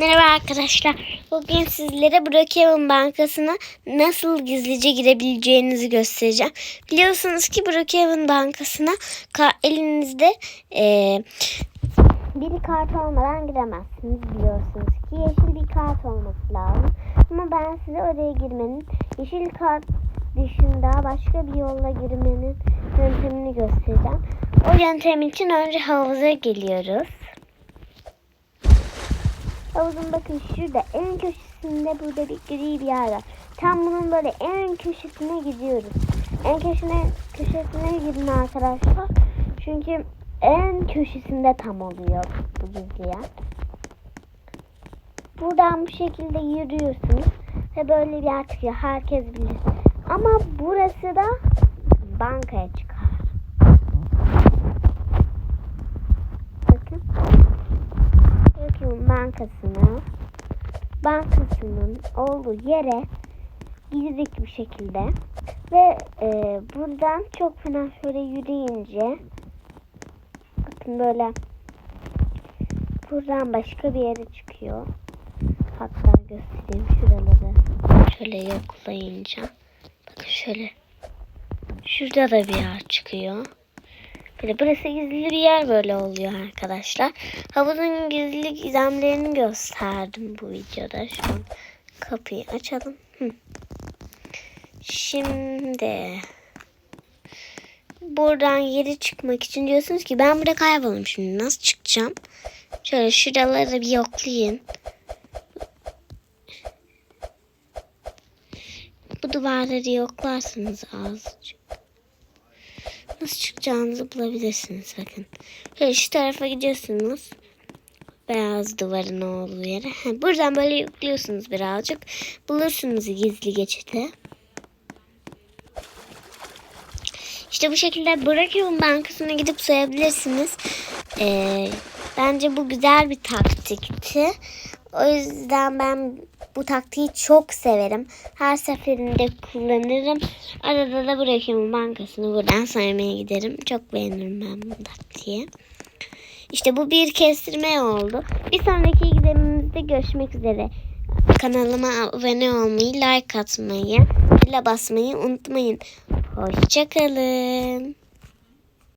Merhaba arkadaşlar. Bugün sizlere Brookhaven Bankası'na nasıl gizlice girebileceğinizi göstereceğim. Biliyorsunuz ki Brookhaven Bankası'na ka- elinizde eee bir kart olmadan giremezsiniz biliyorsunuz ki. Yeşil bir kart olması lazım. Ama ben size oraya girmenin yeşil kart dışında başka bir yolla girmenin yöntemini göstereceğim. O yöntem için önce havuza geliyoruz. Havuzun bakın şurada en köşesinde burada bir gri bir yer var. Tam bunun böyle en köşesine gidiyoruz. En köşesine, köşesine gidin arkadaşlar. Çünkü en köşesinde tam oluyor bu gizli yer. Buradan bu şekilde yürüyorsunuz ve böyle bir yer çıkıyor. Herkes bilir. Ama burası da bankaya çıkar. Bakın. Bakın bankasını bankasının olduğu yere girdik bir şekilde ve e, buradan çok fena şöyle yürüyünce bakın böyle buradan başka bir yere çıkıyor. Hatta göstereyim şuraları. Şöyle yoklayınca. Bakın şöyle. Şurada da bir yer çıkıyor. Böyle burası gizli bir yer böyle oluyor arkadaşlar. Havuzun gizli gizemlerini gösterdim bu videoda. Şu an kapıyı açalım. Şimdi buradan geri çıkmak için diyorsunuz ki ben burada kayboldum şimdi nasıl çıkacağım? Şöyle şuraları bir yoklayın. Bu duvarları yoklarsınız azıcık. Nasıl çıkacağınızı bulabilirsiniz bakın. Şöyle şu tarafa gidiyorsunuz. Beyaz duvarın olduğu yere. Buradan böyle yüklüyorsunuz birazcık. Bulursunuz gizli geçiti. İşte bu şekilde Brookhaven Bankası'na gidip sayabilirsiniz. Ee, bence bu güzel bir taktikti. O yüzden ben bu taktiği çok severim. Her seferinde kullanırım. Arada da Brookhaven Bankası'nı buradan saymaya giderim. Çok beğenirim ben bu taktiği. İşte bu bir kestirme oldu. Bir sonraki gizemimizde görüşmek üzere. Kanalıma abone olmayı, like atmayı, zile basmayı unutmayın. Hoşçakalın.